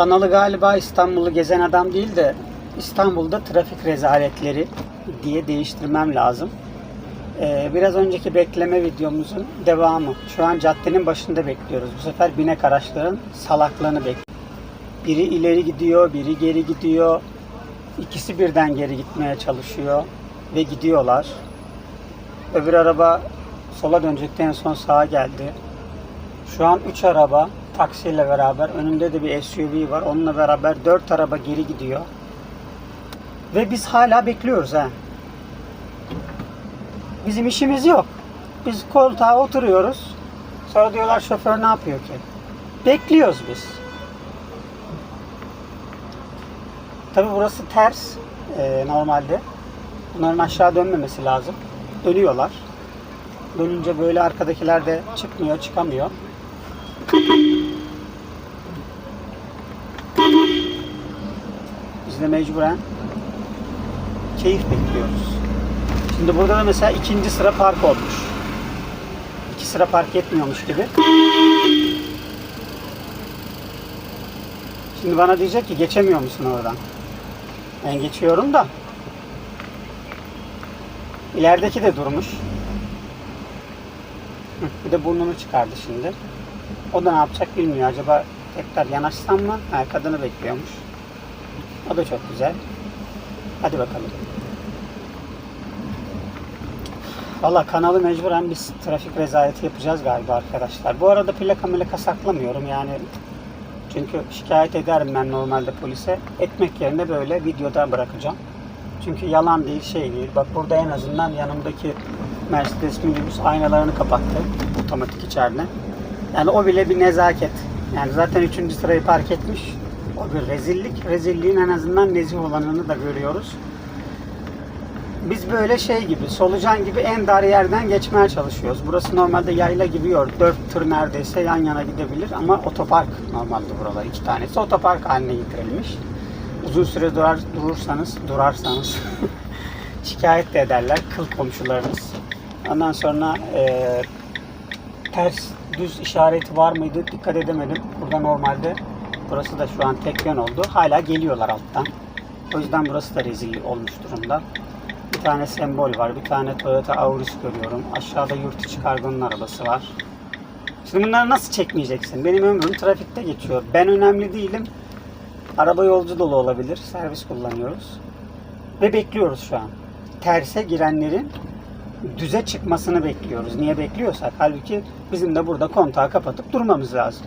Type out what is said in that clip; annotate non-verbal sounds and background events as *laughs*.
Kanalı galiba İstanbul'u gezen adam değil de İstanbul'da trafik rezaletleri diye değiştirmem lazım. Ee, biraz önceki bekleme videomuzun devamı. Şu an caddenin başında bekliyoruz. Bu sefer binek araçların salaklığını bekliyoruz. Biri ileri gidiyor, biri geri gidiyor. İkisi birden geri gitmeye çalışıyor ve gidiyorlar. Öbür araba sola dönecekti en son sağa geldi. Şu an 3 araba taksiyle beraber önünde de bir SUV var. Onunla beraber 4 araba geri gidiyor. Ve biz hala bekliyoruz ha. Bizim işimiz yok. Biz koltuğa oturuyoruz. Sonra diyorlar şoför ne yapıyor ki? Bekliyoruz biz. Tabi burası ters e, normalde. Bunların aşağı dönmemesi lazım. Dönüyorlar. Dönünce böyle arkadakiler de çıkmıyor, çıkamıyor. Biz de mecburen keyif bekliyoruz. Şimdi burada da mesela ikinci sıra park olmuş. İki sıra park etmiyormuş gibi. Şimdi bana diyecek ki geçemiyor musun oradan? Ben geçiyorum da. İlerideki de durmuş. Bir de burnunu çıkardı şimdi. O da ne yapacak bilmiyor. Acaba tekrar yanaşsam mı? Ha, kadını bekliyormuş. O da çok güzel. Hadi bakalım. Valla kanalı mecburen biz trafik rezaleti yapacağız galiba arkadaşlar. Bu arada plaka milaka saklamıyorum yani. Çünkü şikayet ederim ben normalde polise. Etmek yerine böyle videoda bırakacağım. Çünkü yalan değil şey değil. Bak burada en azından yanımdaki Mercedes minibüs aynalarını kapattı. Otomatik içeride. Yani o bile bir nezaket. Yani zaten üçüncü sırayı park etmiş. O bir rezillik. Rezilliğin en azından nezih olanını da görüyoruz. Biz böyle şey gibi, solucan gibi en dar yerden geçmeye çalışıyoruz. Burası normalde yayla gibi yok. Dört tır neredeyse yan yana gidebilir ama otopark normalde buralar iki tanesi. Otopark haline getirilmiş. Uzun süre durar, durursanız, durarsanız *laughs* şikayet de ederler kıl komşularınız. Ondan sonra eee ters düz işareti var mıydı dikkat edemedim. Burada normalde burası da şu an tek yön oldu. Hala geliyorlar alttan. O yüzden burası da rezil olmuş durumda. Bir tane sembol var. Bir tane Toyota Auris görüyorum. Aşağıda yurt içi kargonun arabası var. Şimdi bunları nasıl çekmeyeceksin? Benim ömrüm trafikte geçiyor. Ben önemli değilim. Araba yolcu dolu olabilir. Servis kullanıyoruz. Ve bekliyoruz şu an. Terse girenlerin düze çıkmasını bekliyoruz. Niye bekliyorsak? Halbuki bizim de burada kontağı kapatıp durmamız lazım.